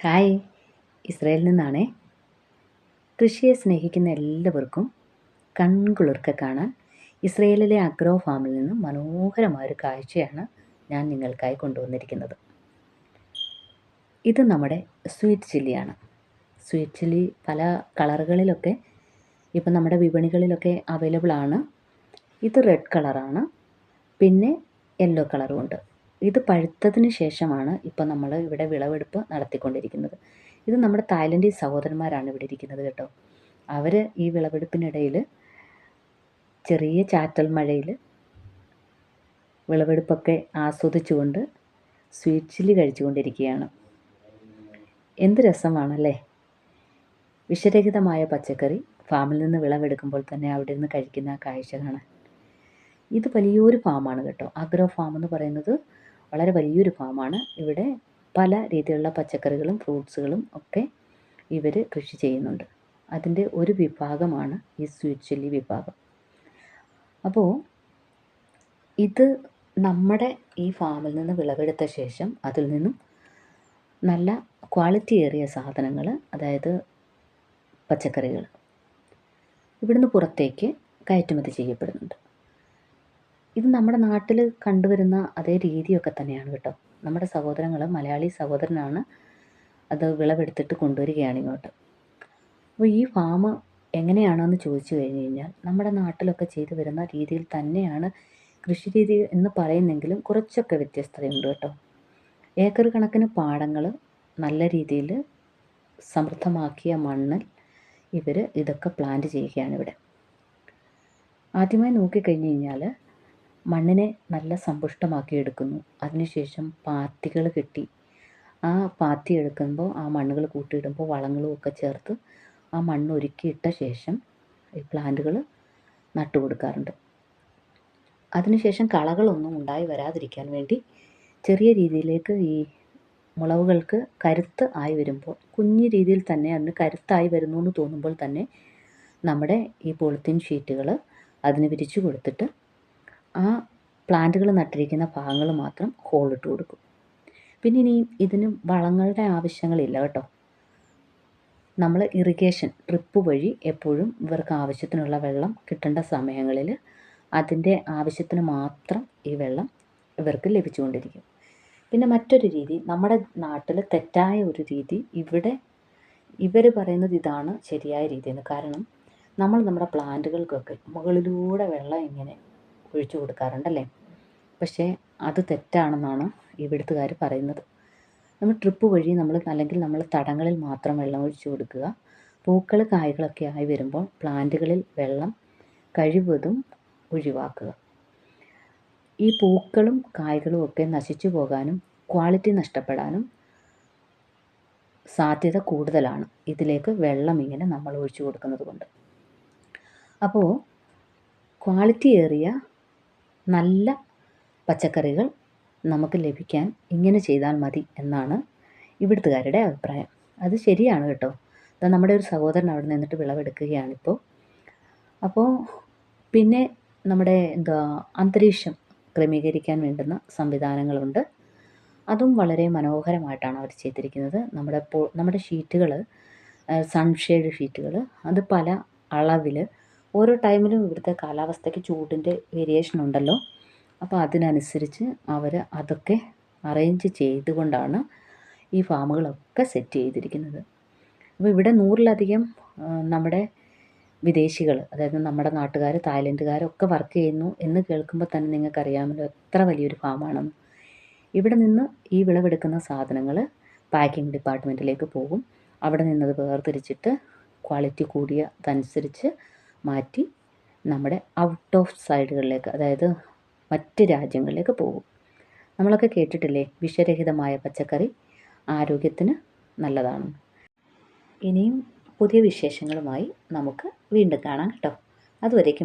Hi. ഇസ്രയേലിൽ നിന്നാണേ. കൃഷിയെ സ്നേഹിക്കുന്ന എല്ലാവർക്കും കൺകുളിർക്ക കാണാൻ ഇസ്രയേലിലെ അഗ്രോ ഫാമിൽ നിന്നും മനോഹരമായൊരു കാഴ്ചയാണ് ഞാൻ നിങ്ങൾക്കായി കൊണ്ടുവന്നിരിക്കുന്നത്. ഇത് നമ്മുടെ സ്വീറ്റ് ചില്ലിയാണ്. സ്വീറ്റ് ചില്ലി പല കളറുകളിലൊക്കെ ഇപ്പം നമ്മുടെ വിപണികളിലൊക്കെ അവൈലബിൾ ആണ് ഇത് റെഡ് കളറാണ്. പിന്നെ യെല്ലോ കളറും ഉണ്ട്. ഇത് പഴുത്തതിന് ശേഷമാണ് ഇപ്പം നമ്മൾ ഇവിടെ വിളവെടുപ്പ് നടത്തിക്കൊണ്ടിരിക്കുന്നത്. ഇത് നമ്മുടെ തായ്ലൻഡീസ് സഹോദരന്മാരാണ് ഇവിടെ ഇരിക്കുന്നത് കേട്ടോ. അവർ ഈ വിളവെടുപ്പിനിടയിൽ ചെറിയ ചാറ്റൽ മഴയിൽ വിളവെടുപ്പൊക്കെ ആസ്വദിച്ചുകൊണ്ട് സ്വീറ്റ് ചില്ലി കഴിച്ചുകൊണ്ടിരിക്കുകയാണ്. എന്ത് രസമാണല്ലേ? വിഷരഹിതമായ പച്ചക്കറി ഫാമിൽ നിന്ന് വിളവെടുക്കുമ്പോൾ തന്നെ അവിടെ നിന്ന് കഴിക്കുന്ന കാഴ്ച കാണാൻ. ഇത് വലിയൊരു ഫാമാണ് കേട്ടോ. അഗ്രോ ഫാം എന്ന് പറയുന്നത് വളരെ വലിയൊരു ഫാമാണ്. ഇവിടെ പല രീതിയിലുള്ള പച്ചക്കറികളും ഫ്രൂട്ട്സുകളും ഒക്കെ ഇവർ കൃഷി ചെയ്യുന്നുണ്ട്. അതിന്റെ ഒരു വിഭാഗമാണ് ഈ സ്വീറ്റ് ചില്ലി വിഭാഗം. അപ്പോൾ ഇത് നമ്മുടെ ഈ ഫാമിൽ നിന്ന് വിളവെടുത്ത ശേഷം അതിൽ നിന്നും നല്ല ക്വാളിറ്റി ഏറിയ സാധനങ്ങൾ അതായത് പച്ചക്കറികൾ ഇവിടുന്ന് പുറത്തേക്ക് കയറ്റുമതി ചെയ്യപ്പെടുന്നുണ്ട്. ഇത് നമ്മുടെ നാട്ടിൽ കണ്ടുവരുന്ന അതേ രീതിയൊക്കെ തന്നെയാണ് കേട്ടോ. നമ്മുടെ സഹോദരങ്ങൾ മലയാളി സഹോദരനാണ് അത് വിളവെടുത്തിട്ട് കൊണ്ടുവരികയാണ് ഇങ്ങോട്ട്. അപ്പോൾ ഈ ഫാം എങ്ങനെയാണെന്ന് ചോദിച്ചു കഴിഞ്ഞ് കഴിഞ്ഞാൽ നമ്മുടെ നാട്ടിലൊക്കെ ചെയ്തു വരുന്ന രീതിയിൽ തന്നെയാണ് കൃഷി രീതി എന്ന് പറയുന്നെങ്കിലും കുറച്ചൊക്കെ വ്യത്യസ്തതയുണ്ട് കേട്ടോ. ഏക്കർ കണക്കിന് പാടങ്ങൾ നല്ല രീതിയിൽ സമൃദ്ധമാക്കിയ മണ്ണിൽ ഇവർ ഇതൊക്കെ പ്ലാന്റ് ചെയ്യുകയാണ് ഇവിടെ. ആദ്യമായി നോക്കിക്കഴിഞ്ഞ് കഴിഞ്ഞാൽ മണ്ണിനെ നല്ല സമ്പുഷ്ടമാക്കി എടുക്കുന്നു അതിനുശേഷം പാത്തികൾ കെട്ടി. ആ പാത്തി എടുക്കുമ്പോൾ ആ മണ്ണുകൾ കൂട്ടിയിടുമ്പോൾ വളങ്ങളും ഒക്കെ ചേർത്ത് ആ മണ്ണ് ഒരുക്കിയിട്ട ശേഷം ഈ പ്ലാന്റുകൾ നട്ടു കൊടുക്കാറുണ്ട് അതിനുശേഷം കളകളൊന്നും ഉണ്ടായി വരാതിരിക്കാൻ വേണ്ടി ചെറിയ രീതിയിലേക്ക് ഈ മുളവുകൾക്ക് കരുത്ത് ആയി വരുമ്പോൾ കുഞ്ഞു രീതിയിൽ തന്നെ അതിന് കരുത്തായി വരുന്നു എന്ന് തോന്നുമ്പോൾ തന്നെ നമ്മുടെ ഈ പോളിത്തീൻ ഷീറ്റുകൾ അതിന് വിരിച്ചു കൊടുത്തിട്ട് ആ പ്ലാന്റുകൾ നട്ടിരിക്കുന്ന ഭാഗങ്ങൾ മാത്രം ഹോളിട്ട് കൊടുക്കും. പിന്നെ ഇനി ഇതിന് വളങ്ങളുടെ ആവശ്യങ്ങളില്ല കേട്ടോ. നമ്മൾ ഇറിഗേഷൻ ഡ്രിപ്പ് വഴി എപ്പോഴും ഇവർക്ക് ആവശ്യത്തിനുള്ള വെള്ളം കിട്ടേണ്ട സമയങ്ങളിൽ അതിന്റെ ആവശ്യത്തിന് മാത്രം ഈ വെള്ളം ഇവർക്ക് ലഭിച്ചുകൊണ്ടിരിക്കും. പിന്നെ മറ്റൊരു രീതി നമ്മുടെ നാട്ടിൽ തെറ്റായ ഒരു രീതി ഇവിടെ ഇവർ പറയുന്നത് ഇതാണ് ശരിയായ രീതി എന്ന് കാരണം നമ്മൾ നമ്മുടെ പ്ലാന്റുകൾക്കൊക്കെ മുകളിലൂടെ വെള്ളം ഇങ്ങനെ ഒഴിച്ചു കൊടുക്കാറുണ്ടല്ലേ? പക്ഷേ അത് തെറ്റാണെന്നാണ് ഇവിടുത്തുകാർ പറയുന്നത്. നമ്മൾ ട്രിപ്പ് വഴി നമ്മൾ അല്ലെങ്കിൽ നമ്മൾ തടങ്ങളിൽ മാത്രം വെള്ളം ഒഴിച്ചു കൊടുക്കുക. പൂക്കൾ കായ്കളൊക്കെ ആയി വരുമ്പോൾ പ്ലാന്റുകളിൽ വെള്ളം കഴിവതും ഒഴിവാക്കുക. ഈ പൂക്കളും കായ്കളും ഒക്കെ നശിച്ചു പോകാനും ക്വാളിറ്റി നഷ്ടപ്പെടാനും സാധ്യത കൂടുതലാണ്. ഇതിലേക്ക് വെള്ളം ഇങ്ങനെ നമ്മൾ ഒഴിച്ചു കൊടുക്കുന്നത് കൊണ്ട് അപ്പോൾ ക്വാളിറ്റി ഏറിയ നല്ല പച്ചക്കറികൾ നമുക്ക് ലഭിക്കാൻ ഇങ്ങനെ ചെയ്താൽ മതി എന്നാണ് ഇവിടുത്തുകാരുടെ അഭിപ്രായം. അത് ശരിയാണ് കേട്ടോ. അത് നമ്മുടെ ഒരു സഹോദരൻ അവിടെ നിന്നിട്ട് വിളവെടുക്കുകയാണിപ്പോൾ അപ്പോൾ പിന്നെ നമ്മുടെ എന്താ അന്തരീക്ഷം ക്രമീകരിക്കാൻ വേണ്ടുന്ന സംവിധാനങ്ങളുണ്ട്. അതും വളരെ മനോഹരമായിട്ടാണ് അവർ ചെയ്തിരിക്കുന്നത്. നമ്മുടെ നമ്മുടെ ഷീറ്റുകൾ സൺഷെയ്ഡ് ഷീറ്റുകൾ അത് പല അളവിൽ ഓരോ ടൈമിലും ഇവിടുത്തെ കാലാവസ്ഥയ്ക്ക് ചൂടിന്റെ വേരിയേഷൻ ഉണ്ടല്ലോ. അപ്പോൾ അതിനനുസരിച്ച് അവർ അതൊക്കെ അറേഞ്ച് ചെയ്തുകൊണ്ടാണ് ഈ ഫാമുകളൊക്കെ സെറ്റ് ചെയ്തിരിക്കുന്നത്. അപ്പോൾ ഇവിടെ നൂറിലധികം നമ്മുടെ വിദേശികൾ അതായത് നമ്മുടെ നാട്ടുകാർ തായ്ലൻഡുകാരൊക്കെ വർക്ക് ചെയ്യുന്നു എന്ന് കേൾക്കുമ്പോൾ തന്നെ നിങ്ങൾക്കറിയാമല്ലോ എത്ര വലിയൊരു ഫാമാണെന്ന്. ഇവിടെ നിന്ന് ഈ വിളവെടുക്കുന്ന സാധനങ്ങൾ പാക്കിംഗ് ഡിപ്പാർട്ട്മെന്റിലേക്ക് പോകും. അവിടെ നിന്നത് വേർതിരിച്ചിട്ട് ക്വാളിറ്റി കൂടിയതനുസരിച്ച് മാറ്റി നമ്മുടെ ഔട്ട് ഓഫ് സൈഡുകളിലേക്ക് അതായത് മറ്റ് രാജ്യങ്ങളിലേക്ക് പോകും. നമ്മളൊക്കെ കേട്ടിട്ടില്ലേ വിഷരഹിതമായ പച്ചക്കറി ആരോഗ്യത്തിന് നല്ലതാണ്. ഇനിയും പുതിയ വിശേഷങ്ങളുമായി നമുക്ക് വീണ്ടും കാണാം കേട്ടോ. അതുവരേക്കും